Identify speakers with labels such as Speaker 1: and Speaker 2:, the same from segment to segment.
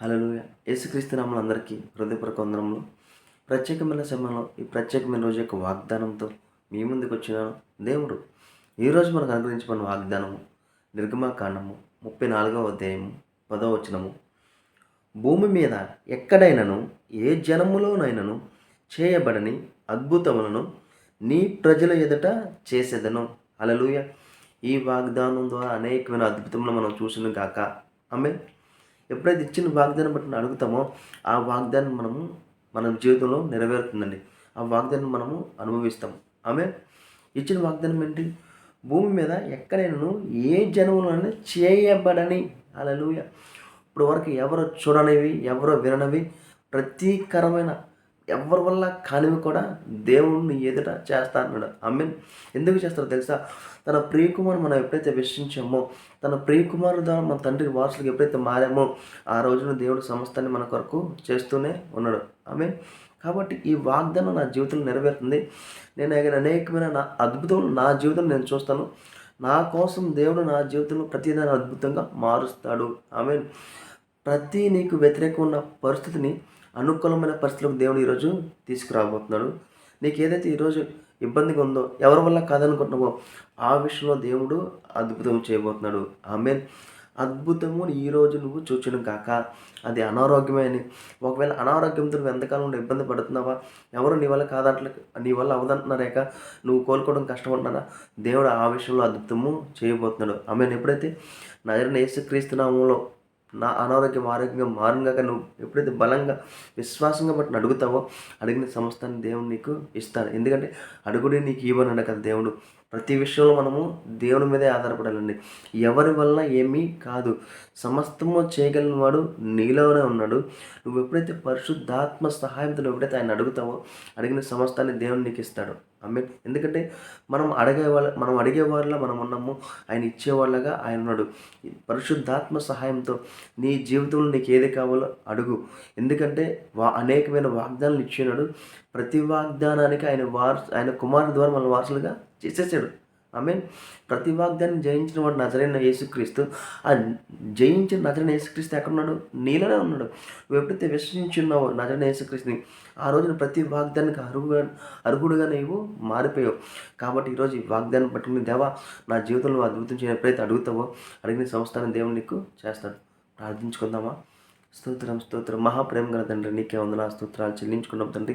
Speaker 1: Hello యేసుక్రీస్తు నామలు అందరికీ హృదయపూర్వక వందనములు. ప్రత్యేకమైన సమయంలో ఈ ప్రత్యేకమైన రోజు యొక్క వాగ్దానంతో మీ ముందుకు వచ్చిన దేవుడు ఈరోజు మనకు అనుగ్రహించబడిన వాగ్దానము నిర్గమాకాండము ముప్పై నాలుగవ అధ్యాయము పదవ వచనము. భూమి మీద ఎక్కడైనను ఏ జనములోనైనను చేయబడని అద్భుతములను నీ ప్రజల ఎదుట చేసేదను. అలలుయ ఈ వాగ్దానం ద్వారా అనేకమైన అద్భుతములు మనం చూసిన కాక ఆమె ఎప్పుడైతే ఇచ్చిన వాగ్దానం బట్టి అడుగుతామో ఆ వాగ్దానం మనము మన జీవితంలో నెరవేరుతుందండి. ఆ వాగ్దానం మనము అనుభవిస్తాం ఆమె ఇచ్చిన వాగ్దానం ఏంటి? భూమి మీద ఎక్కడైనా ఏ జనములను చేయబడని. అలలుయ ఇప్పుడు వరకు ఎవరు చూడనివి ఎవరు విననివి? ప్రతీకరమైన ఎవరి వల్ల కానివి కూడా దేవుణ్ణి ఎదుట చేస్తా అన్నాడు. ఆమె ఎందుకు చేస్తారో తెలుసా? తన ప్రియకుమారు మనం ఎప్పుడైతే విశ్వించామో తన ప్రియకుమారు ద్వారా మన తండ్రి వారసులకు ఎప్పుడైతే మారామో ఆ రోజున దేవుడు సమస్తాన్ని మన కొరకు చేస్తూనే ఉన్నాడు. ఆమె కాబట్టి ఈ వాగ్దానం నా జీవితంలో నెరవేరుతుంది. నేను అనేకమైన నా అద్భుతం నా జీవితం నేను చూస్తాను. నా కోసం దేవుడు నా జీవితంలో ప్రతిదాన్ని అద్భుతంగా మారుస్తాడు. ఆమె ప్రతి నీకు వ్యతిరేకం ఉన్న పరిస్థితిని అనుకూలమైన పరిస్థితులకు దేవుడు ఈరోజు తీసుకురాబోతున్నాడు. నీకు ఏదైతే ఈరోజు ఇబ్బందిగా ఉందో ఎవరి వల్ల కాదనుకుంటున్నావో ఆ విషయంలో దేవుడు అద్భుతం చేయబోతున్నాడు. ఆమె అద్భుతము ఈరోజు నువ్వు చూచను కాక అది అనారోగ్యమే అని. ఒకవేళ అనారోగ్యంతో నువ్వు ఎంతకాలం ఉండి ఇబ్బంది పడుతున్నావా? ఎవరు నీ వల్ల కాదంటలే నీ వల్ల అవదంటున్నారేక నువ్వు కోలుకోవడం కష్టపడుతున్నారా దేవుడు ఆ విషయంలో అద్భుతము చేయబోతున్నాడు. ఆమె ఎప్పుడైతే నజరని యేసుక్రీస్తునామంలో నా అనారోగ్యం ఆరోగ్యంగా మారుగాక నువ్వు ఎప్పుడైతే బలంగా విశ్వాసంగా బట్టి అడుగుతావో అడిగిన సమస్తాన్ని దేవుడు నీకు ఇస్తాడు. ఎందుకంటే అడుగుడే నీకు ఇవ్వనడు కదా దేవుడు. ప్రతి విషయంలో మనము దేవుని మీదే ఆధారపడాలండి. ఎవరి వల్ల ఏమీ కాదు. సమస్తము చేయగలిగిన వాడు నీలోనే ఉన్నాడు. నువ్వు ఎప్పుడైతే పరిశుద్ధాత్మ సహాయంతో ఎప్పుడైతే ఆయన అడుగుతావో అడిగిన సమస్తాన్ని దేవుడు నీకు ఇస్తాడు. అమ్మే ఎందుకంటే మనం అడిగే వాళ్ళ మనం అడిగే వాళ్ళ మనం ఉన్నాము ఆయన ఇచ్చేవాళ్ళగా ఆయన ఉన్నాడు. పరిశుద్ధాత్మ సహాయంతో నీ జీవితంలో నీకు ఏది కావాలో అడుగు. ఎందుకంటే వా అనేకమైన వాగ్దానాలు ఇచ్చినాడు ప్రతి వాగ్దానానికి ఆయన వారు ఆయన కుమారుడు ద్వారా మన వారసులుగా చేసేసాడు. మీన్ ప్రతి వాగ్దాన్ని జయించిన వాడు నజరైన యేసుక్రీస్తు. ఆ జయించిన నజరైన యేసుక్రీస్తు ఎక్కడున్నాడు? నీలోనే ఉన్నాడు. నువ్వు ఎప్పుడైతే విశ్వసించున్నావో నజరైన యేసుక్రీస్తుని ఆ రోజున ప్రతి వాగ్దానికి అరుగుగా అర్హుడుగా నీవు మారిపోయావు. కాబట్టి ఈరోజు ఈ వాగ్దాన్ని పట్టుకుని దేవా నా జీవితంలో అద్భుతం చేయడం ఎప్పుడైతే అడుగుతావో అడిగిన సంస్థానం దేవుడు నీకు చేస్తాడు. ప్రార్థించుకుందామా? స్తోత్రం స్తోత్రం. మహాప్రేమ గల తండ్రి నీకే వందన స్తోత్రాలు చెల్లించుకున్నాం తండ్రి.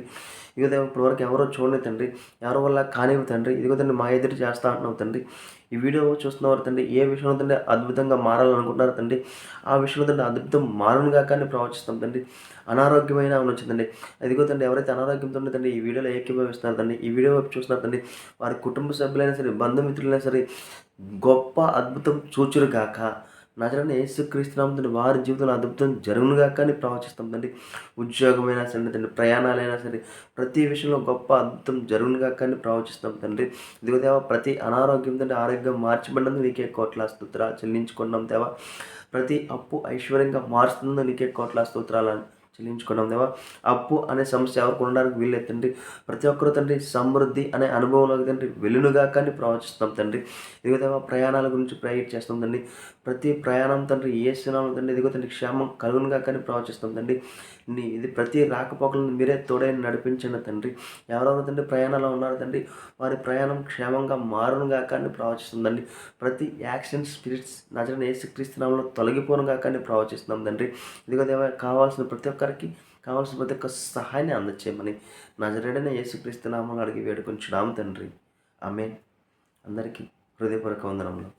Speaker 1: ఇదిగో ఇప్పటివరకు వరకు ఎవరో చూడలేదు తండ్రి ఎవరి వల్ల కానివి తండ్రి ఇదిగో తండ్రి మా ఎదురు చేస్తా అంటున్నావు తండ్రి. ఈ వీడియో చూస్తున్నవారు తండ్రి ఏ విషయంలో తండ్రి అద్భుతంగా మారాలనుకుంటున్నారు తండ్రి ఆ విషయంలో తండ్రి అద్భుతం మారునుగా కానీ ప్రవచిస్తాం తండ్రి. అనారోగ్యమైన వచ్చిందండి అదిగో తండ్రి ఎవరైతే అనారోగ్యంతో తండ్రి ఈ వీడియోలో ఏకీభవిస్తున్నారు తండ్రి ఈ వీడియో వైపు చూస్తున్నారు తండ్రి వారి కుటుంబ సభ్యులైనా సరే బంధుమిత్రులైనా సరే గొప్ప అద్భుతం చూచురుగాక నజరని యేసుక్రీస్తునామంతో వారి జీవితంలో అద్భుతం జరుగునుగా కానీ ప్రవచిస్తాం తండ్రి. ఉద్యోగమైనా సరే తండ్రి ప్రయాణాలైనా సరే ప్రతి విషయంలో గొప్ప అద్భుతం జరుగునుగా కానీ ప్రవచిస్తాం తండ్రి. ఇదిగో దేవా ప్రతి అనారోగ్యం తండ్రి ఆరోగ్యం మార్చబడినందుకు నీకే కోట్ల స్తోత్ర చెల్లించుకున్నాం దేవా. ప్రతి అప్పు ఐశ్వర్యంగా మారుస్తుందో నీకే కోట్ల స్తోత్రాలని చెల్లించుకున్నాం. దేవా అప్పు అనే సమస్య ఎవరికి ఉండడానికి వీల్లేదు తండ్రి. ప్రతి ఒక్కరు తండ్రి సమృద్ధి అనే అనుభవంలోకి తండ్రి వెలునుగా కానీ ప్రవచిస్తాం తండ్రి. ఇదిగో దేవా ప్రయాణాల గురించి ప్రయట్ చేస్తాం తండ్రి. ప్రతి ప్రయాణం తండ్రి ఏ సినిమా తండ్రి ఇదిగో తండ్రి క్షేమం కలుగునుగా కానీ ప్రవచిస్తాం తండ్రి. నీ ఇది ప్రతి రాకపోకలను మీరే తోడైన నడిపించండి తండ్రి. ఎవరెవరు తండ్రి ప్రయాణంలో ఉన్నారు తండ్రి వారి ప్రయాణం క్షేమంగా మారునుగా కానీ ప్రవచిస్తుందండి ప్రతి యాక్సిడెంట్ స్పిరిట్స్ నజరని ఏసుక్రీస్తునామంలో తొలగిపోనుగా కానీ ప్రవచిస్తున్నాం తండ్రి. ఇదిగో దేవ కావాల్సిన ప్రతి ఒక్క వారికి కావాల్సిన ప్రతి ఒక్క సహాయాన్ని అందచేయమని నజరేడనే యేసుక్రీస్తునామంలో అడిగి వేడుకొంచున్నాం తండ్రి. ఆమె అందరికీ హృదయపూర్వక వందనంలో